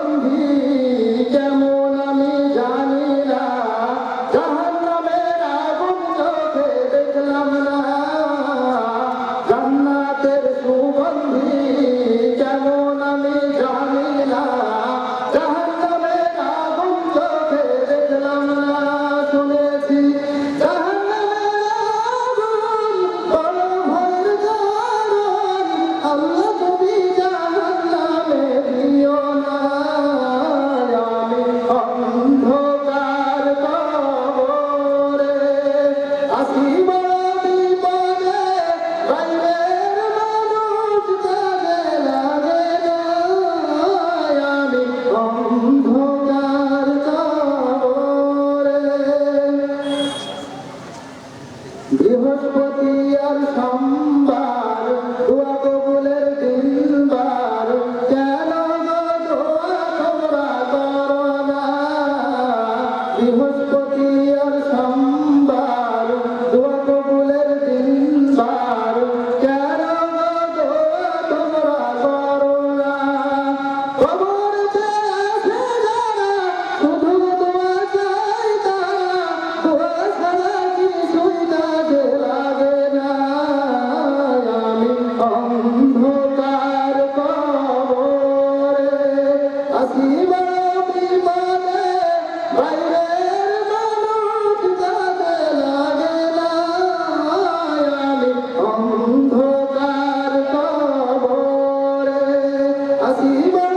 به বৃহস্পতি আর সোমবার দোয়া কবুলের দিন বার কেন তোমরা করো না খবর শুধু তোমার চাই তারা, দোয়া ছাড়া কিছুই কাজে লাগে না আমি অন্ধকার কবরে আসিবা Bye. acima